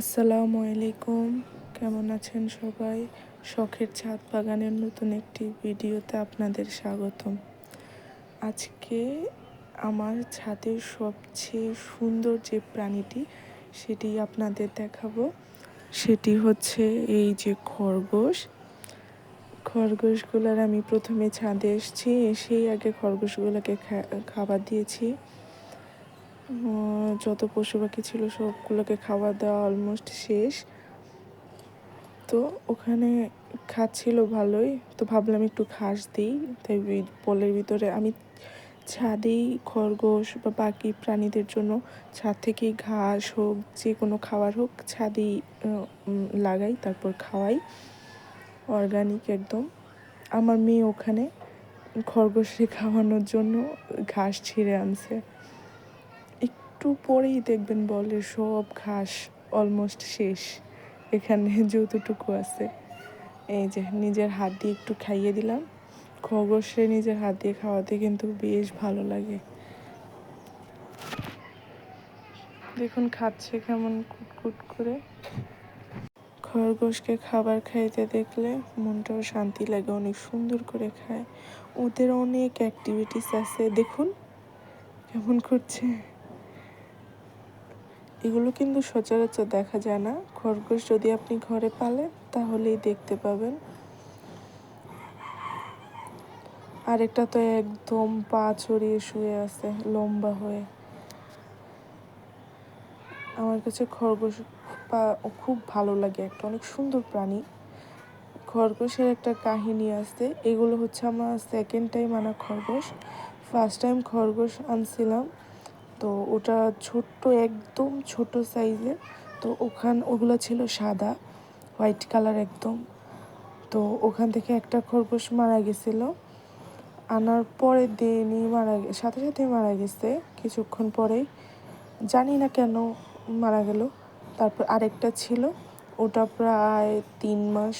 আসসালামু আলাইকুম। কেমন আছেন সবাই? শখের ছাদ বাগানের নতুন একটি ভিডিওতে আপনাদের স্বাগতম। আজকে আমার ছাদের সবচেয়ে সুন্দর যে প্রাণীটি, সেটি আপনাদের দেখাবো। সেটি হচ্ছে এই যে খরগোশ। খরগোশগুলোর আমি প্রথমে ছাদে এসেছি, এসেই আগে খরগোশগুলোকে খাবার দিয়েছি। যত পশু পাখি ছিল সবগুলোকে খাবার দেওয়া অলমোস্ট শেষ। তো ওখানে খাচ্ছিল ভালোই। তো ভাবলাম একটু ঘাস দিই। তাই পলের ভিতরে আমি ছাদেই খরগোশ বা বাকি প্রাণীদের জন্য ছাদ থেকেই ঘাস হোক, যে কোনো খাবার হোক ছাদেই লাগাই, তারপর খাওয়াই। অর্গানিক একদম। আমার মেয়ে ওখানে খরগোশে খাওয়ানোর জন্য ঘাস ছিঁড়ে আনছে। একটু পরেই দেখবেন বলে সব ঘাস অলমোস্ট শেষ। এখানে যতটুকু আছে। এই যে নিজের হাত দিয়ে একটু খাইয়ে দিলাম। খরগোশে নিজের হাত দিয়ে খাওয়াতে কিন্তু বেশ ভালো লাগে। দেখুন খাচ্ছে কেমন কুটকুট করে। খরগোশকে খাবার খাইতে দেখলে মনটাও শান্তি লাগে, অনেক সুন্দর করে খায়। ওদের অনেক অ্যাক্টিভিটিস আছে। দেখুন কেমন করছে। এগুলো কিন্তু সচরাচর দেখা যায় না। খরগোশ যদি আপনি ঘরে পালেন, তাহলেই দেখতে পাবেন। আরেকটা তো একদম পা ছড়িয়ে শুয়ে আছে, লম্বা হয়ে। আমার কাছে খরগোশ পা খুব ভালো লাগে একটা, অনেক সুন্দর প্রাণী। খরগোশের একটা কাহিনী আছে, এগুলো হচ্ছে আমার সেকেন্ড টাইম আনা খরগোশ। ফার্স্ট টাইম খরগোশ আনছিলাম। তো ওটা ছোট্ট, একদম ছোট সাইজের তো ওখান, ওগুলো ছিল সাদা হোয়াইট কালার একদম। তো ওখান থেকে একটা খরগোশ মারা গেছিল। আনার পরে দিনই মারা সাথে সাথে মারা গেছে, কিছুক্ষণ পরেই। জানি না কেন মারা গেল। তারপর আরেকটা ছিল, ওটা প্রায় তিন মাস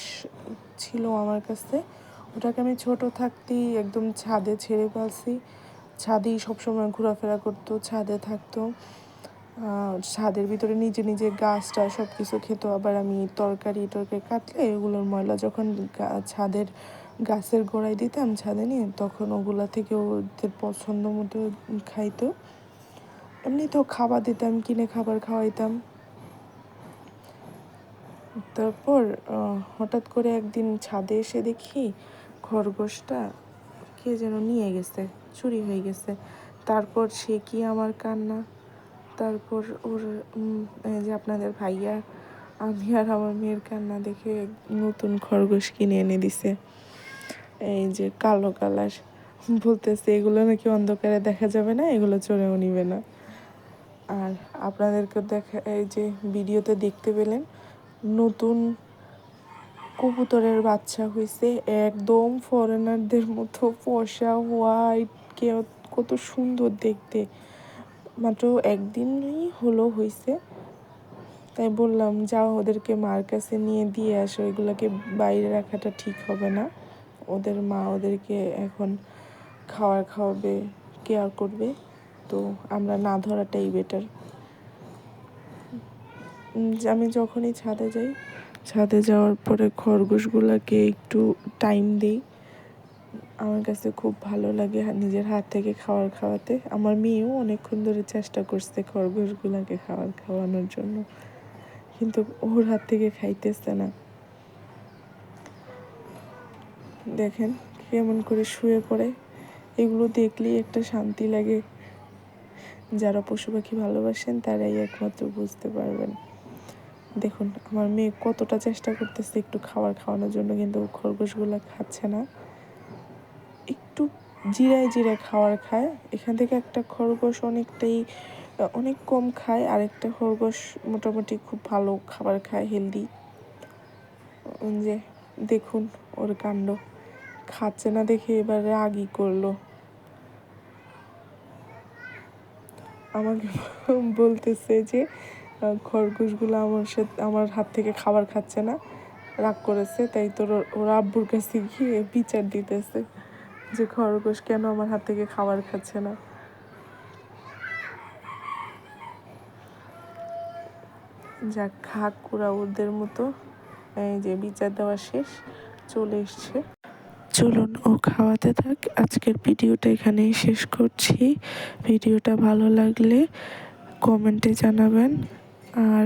ছিল আমার কাছে। ওটাকে আমি ছোট থাকতেই একদম ছাদে ছেড়ে পালছি ছাদেই সবসময় ঘোরাফেরা করতো, ছাদে থাকতো। ছাদের ভিতরে নিজে নিজে গাছটা সব কিছু খেত। আবার আমি তরকারি টরকারি কাটলে এগুলোর ময়লা যখন ছাদের গাছের গোড়ায় দিতাম ছাদে নিয়ে, তখন ওগুলা থেকে ওদের পছন্দ মতো খাইতো। এমনি তো খাবার দিতাম, কিনে খাবার খাওয়াইতাম। তারপর হঠাৎ করে একদিন ছাদে এসে দেখি খরগোশটা কে যেন নিয়ে গেছে, চুরি হয়ে গেছে। তারপর সে কি আমার কান্না? তারপর ওর যে আপনাদের ভাইয়া, আমি আর আমার মেয়ের কান্না দেখে নতুন খরগোশ কিনে এনে দিছে। এই যে কালো কালার বলতেছে, এগুলো নাকি অন্ধকারে দেখা যাবে না, এগুলো চড়েও নিবে না। আর আপনাদেরকে দেখা, এই যে ভিডিওতে দেখতে পেলেন নতুন কবুতরের বাচ্চা হয়েছে একদম ফরেনারদের মতো ফসা হোয়াইট কে কত সুন্দর দেখতে। মাত্র একদিনই হলো হয়েছে তাই বললাম, যাও, ওদেরকে মার কাছে নিয়ে দিয়ে আসো, এগুলোকে বাইরে রাখাটা ঠিক হবে না। ওদের মা ওদেরকে এখন খাওয়ার খাওয়াবে কেয়ার করবে, তো আমরা না ধরাটাই বেটার আমি যখনই ছাদে যাই ছাদে যাওয়ার পরে খরগোশগুলোকে একটু টাইম দিই। আমার কাছে খুব ভালো লাগে নিজের হাত থেকে খাবার খাওয়াতে। আমার মেয়েও অনেকক্ষণ ধরে চেষ্টা করছে খরগোশগুলোকে খাবার খাওয়ানোর জন্য। কিন্তু ওর হাত থেকে খাইতেছে না। দেখেন কেমন করে শুয়ে পড়ে। এগুলো দেখলেই একটা শান্তি লাগে। যারা পশু পাখি ভালোবাসেন, তারাই একমাত্র বুঝতে পারবেন। দেখুন, আমার মেয়ে কতটা চেষ্টা করতেছে একটু খাবার খাওয়ানোর জন্য, কিন্তু খরগোশগুলো খাচ্ছে না। একটু জিরায় জিরায় খাবার খায়। এখান থেকে একটা খরগোশ অনেকটাই, অনেক কম খায় আর একটা খরগোশ মোটামুটি খুব ভালো খাবার খায় হেলদি যে দেখুন ওর কাণ্ড। খাচ্ছে না দেখে এবার রাগই করল। আমাকে বলতেছে যে খরগোশগুলো আমার সে, আমার হাত থেকে খাবার খাচ্ছে না। রাগ করেছে, তাই তোর ওর আব্বুর কাছে গিয়ে বিচার দিতেছে যে খরগোশ কেন আমার হাত থেকে খাবার খাচ্ছে না। যা খাক ওরা ওদের মতো। এই যে বিচার দেওয়া শেষ, চলে এসছে। চলুন ও খাওয়াতে থাক। আজকের ভিডিওটা এখানেই শেষ করছি। ভিডিওটা ভালো লাগলে কমেন্টে জানাবেন। আর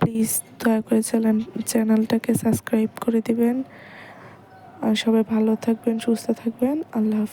প্লিজ দয়া করে চ্যানেল চ্যানেলটাকে সাবস্ক্রাইব করে দিবেন। আর সবাই ভালো থাকবেন, সুস্থ থাকবেন। আল্লাহ হাফিজ।